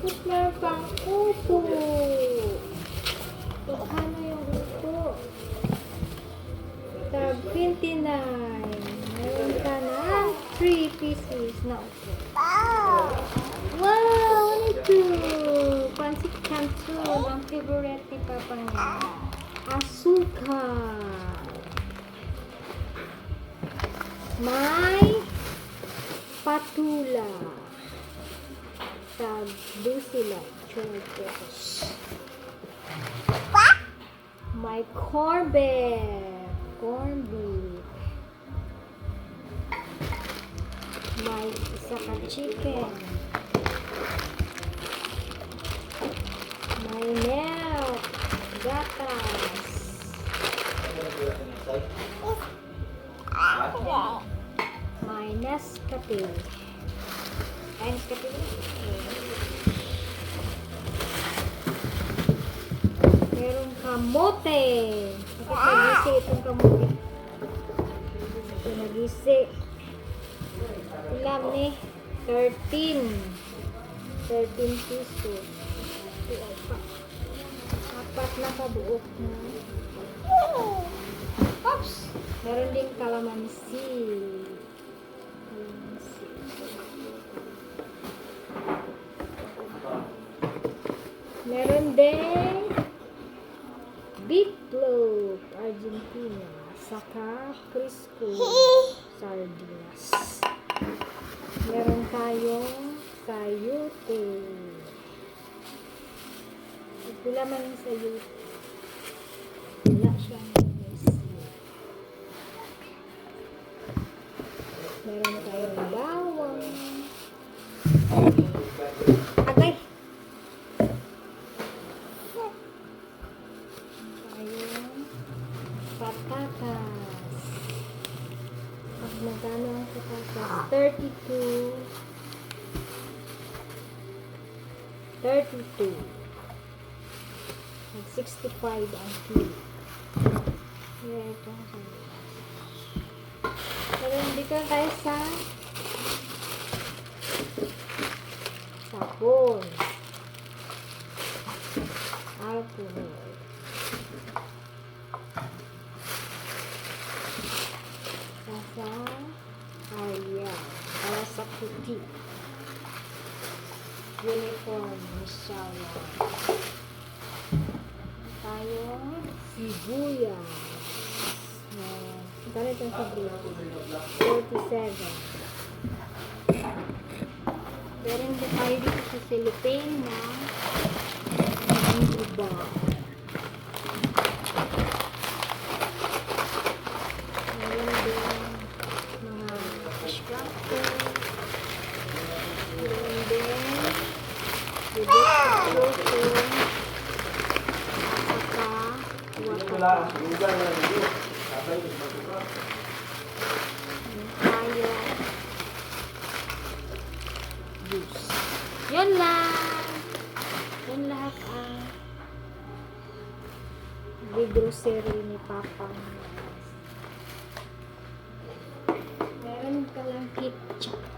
Meron pang upo. Ano yung upo? Tab 29. Meron ka na 3 pieces na upo. Wow! Ito? Pansit canton. Ang favorite ni Papa niya. Asukal. May patula. Tag. May corn beef. Corn beef. May isa ka chicken. May milk. Gatas. May Nescafe. Ay, Nescafe ba? Merong kamote. Bakit nagisi itong kamote? Ito nagisi. Ilan ni? 13. 13 pesos. Apat. Na kabuok na. Oops! Meron din. Kalamansi. Meron din beetroot, Argentina. Saka Crisco, sardinas. Meron tayong sayote. Ito laman yung sayote. Wala siyang. Meron tayong bawang. Patatas. Pag magkano ang patatas? 32. 32. Mag 65 ang kilo. Yeah, ito. Pero dito tayo sa sabon. Alcohol. Puti. Uniform. Misawa. Tayong sibuyas. Ayan. Magkano itong sibuyas? 47. Meron din tayo dito sa cellophane na ang iba. Saka water. tayo juice. Yun lang. Yun lahat ang grocery ni Papa. Meron ka lang ketchup.